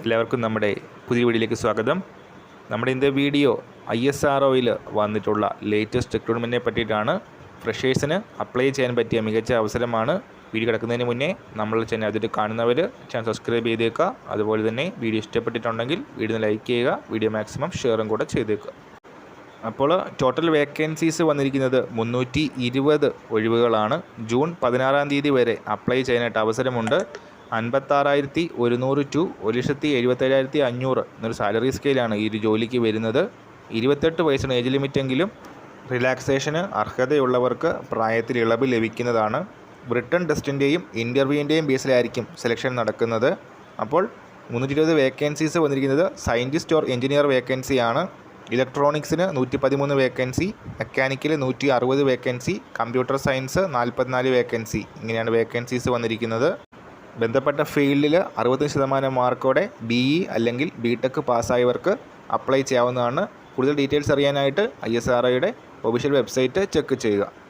എല്ലാവർക്കും നമ്മുടെ പുതിയ വീഡിയോയിലേക്ക് സ്വാഗതം. നമ്മുടെ ഇന്നത്തെ വീഡിയോ ഐ എസ് ആർ ഒയിൽ വന്നിട്ടുള്ള ലേറ്റസ്റ്റ് റിക്രൂട്ട്മെന്റിനെ പറ്റിയിട്ടാണ്. ഫ്രഷേഴ്സിന് അപ്ലൈ ചെയ്യാൻ പറ്റിയ മികച്ച അവസരമാണ് വീഡിയോ കിടക്കുന്നതിന് മുന്നേ നമ്മൾ ചാനൽ അതിൽ കാണുന്നവർ ചാനൽ സബ്സ്ക്രൈബ് ചെയ്തേക്കുക. അതുപോലെ തന്നെ വീഡിയോ ഇഷ്ടപ്പെട്ടിട്ടുണ്ടെങ്കിൽ വീഡിയോ ലൈക്ക് ചെയ്യുക വീഡിയോ മാക്സിമം ഷെയറും കൂടെ ചെയ്തേക്കുക. അപ്പോൾ ടോട്ടൽ വേക്കൻസീസ് വന്നിരിക്കുന്നത് മുന്നൂറ്റി ഇരുപത് ഒഴിവുകളാണ്. ജൂൺ പതിനാറാം തീയതി വരെ അപ്ലൈ ചെയ്യാനായിട്ട് അവസരമുണ്ട്. അൻപത്താറായിരത്തി ഒരുന്നൂറ് ടു ഒരു ലക്ഷത്തി എഴുപത്തേഴായിരത്തി അഞ്ഞൂറ് എന്നൊരു സാലറി സ്കെയിലാണ് ഈ ഒരു ജോലിക്ക് വരുന്നത്. ഇരുപത്തെട്ട് വയസ്സിന് ഏജ് ലിമിറ്റെങ്കിലും റിലാക്സേഷന് അർഹതയുള്ളവർക്ക് പ്രായത്തിൽ ഇളവ് ലഭിക്കുന്നതാണ്. ബ്രിട്ടൻ ടെസ്റ്റിന്റെയും ഇന്റർവ്യൂവിന്റെയും ബേസിലായിരിക്കും സെലക്ഷൻ നടക്കുന്നത്. അപ്പോൾ മുന്നൂറ്റി ഇരുപത് വേക്കൻസീസ് വന്നിരിക്കുന്നത് സയന്റിസ്റ്റ് ഓർ എഞ്ചിനീയർ വേക്കൻസിയാണ്. ഇലക്ട്രോണിക്സിന് നൂറ്റി പതിമൂന്ന് വേക്കൻസി മെക്കാനിക്കൽ നൂറ്റി അറുപത് വേക്കൻസി കമ്പ്യൂട്ടർ സയൻസ് നാൽപ്പത്തിനാല് വേക്കൻസി ഇങ്ങനെയാണ് വേക്കൻസീസ് വന്നിരിക്കുന്നത്. ബന്ധപ്പെട്ട ഫീൽഡിൽ അറുപത് ശതമാനം മാർക്കോടെ ബി ഇ അല്ലെങ്കിൽ ബി ടെക് പാസ്സായവർക്ക് അപ്ലൈ ചെയ്യാവുന്നതാണ്. കൂടുതൽ ഡീറ്റെയിൽസ് അറിയാനായിട്ട് ഐ എസ് ആർ ഒയുടെ ഒഫീഷ്യൽ വെബ്സൈറ്റ് ചെക്ക് ചെയ്യുക.